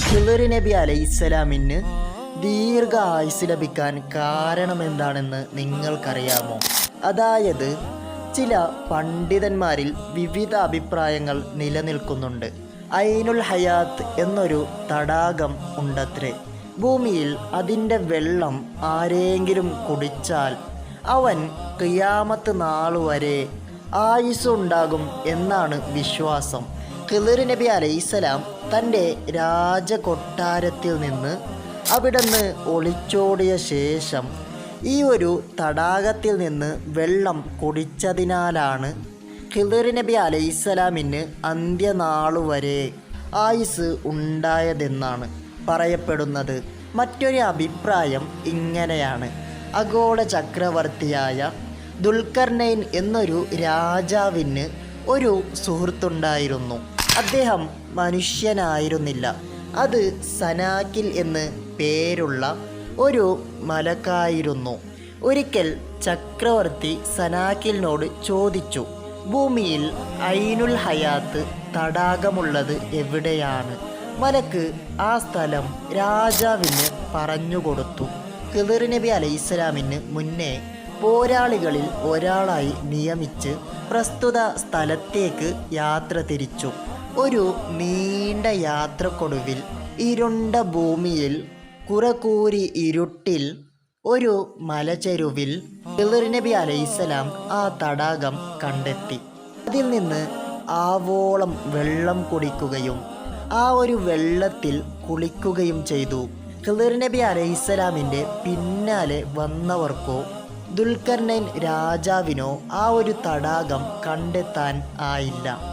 ഖിളിർ നബി അലൈഹിസ്സലാമിന് ദീർഘ ആയുസ് ലഭിക്കാൻ കാരണമെന്താണെന്ന് നിങ്ങൾക്കറിയാമോ? അതായത് ചില പണ്ഡിതന്മാരിൽ വിവിധ അഭിപ്രായങ്ങൾ നിലനിൽക്കുന്നുണ്ട്. ഐനുൽ ഹയാത്ത് എന്നൊരു തടാകം ഉണ്ടത്രേ. ഭൂമിയിൽ അതിന്റെ വെള്ളം ആരെങ്കിലും കുടിച്ചാൽ അവൻ കിയാമത്ത് നാളുവരെ ആയുസ് ഉണ്ടാകും എന്നാണ് വിശ്വാസം. ഖിളിർ നബി അലൈഹിസ്സലാം തന്റെ രാജകൊട്ടാരത്തിൽ നിന്ന് അവിടുന്ന് ഒളിച്ചോടിയ ശേഷം ഈ ഒരു തടാകത്തിൽ നിന്ന് വെള്ളം കുടിച്ചതിനാലാണ് ഖിളിർ നബി അലൈഹിസ്സലാമിന് അന്ത്യനാളുവരെ ആയുസ് ഉണ്ടായതെന്നാണ് പറയപ്പെടുന്നത്. മറ്റൊരു അഭിപ്രായം ഇങ്ങനെയാണ്. അഗോള ചക്രവർത്തിയായ ദുൽഖർനൈൻ എന്നൊരു രാജാവിന് ഒരു സുഹൃത്തുണ്ടായിരുന്നു. അദ്ദേഹം മനുഷ്യനായിരുന്നില്ല. അത് സനാക്കിൽ എന്ന് പേരുള്ള ഒരു മലക്കായിരുന്നു. ഒരിക്കൽ ചക്രവർത്തി സനാക്കിലിനോട് ചോദിച്ചു ഭൂമിയിൽ ഐനുൽ ഹയാത്ത് തടാകമുള്ളത് എവിടെയാണ്? മലക്ക് ആ സ്ഥലം രാജാവിന് പറഞ്ഞുകൊടുത്തു ഖിളിർ നബി അലൈഹിസ്സലാമിന് മുന്നേ പോരാളികളിൽ ഒരാളായി നിയമിച്ച് പ്രസ്തുത സ്ഥലത്തേക്ക് യാത്ര തിരിച്ചു. ഒരു നീണ്ട യാത്രക്കൊടുവിൽ ഇരുണ്ട ഭൂമിയിൽ കുറകൂരി ഇരുട്ടിൽ ഒരു മലചെരുവിൽ ഖിളിർ നബി അലൈഹിസ്സലാം ആ തടാകം കണ്ടെത്തി. അതിൽ നിന്ന് ആവോളം വെള്ളം കുടിക്കുകയും ആ ഒരു വെള്ളത്തിൽ കുളിക്കുകയും ചെയ്തു. ഖിളിർ നബി അലൈഹിസ്സലാമിന്റെ പിന്നാലെ വന്നവർക്കോ ദുൽഖർനൈൻ രാജാവിനോ ആ ഒരു തടാകം കണ്ടെത്താൻ ആയില്ല.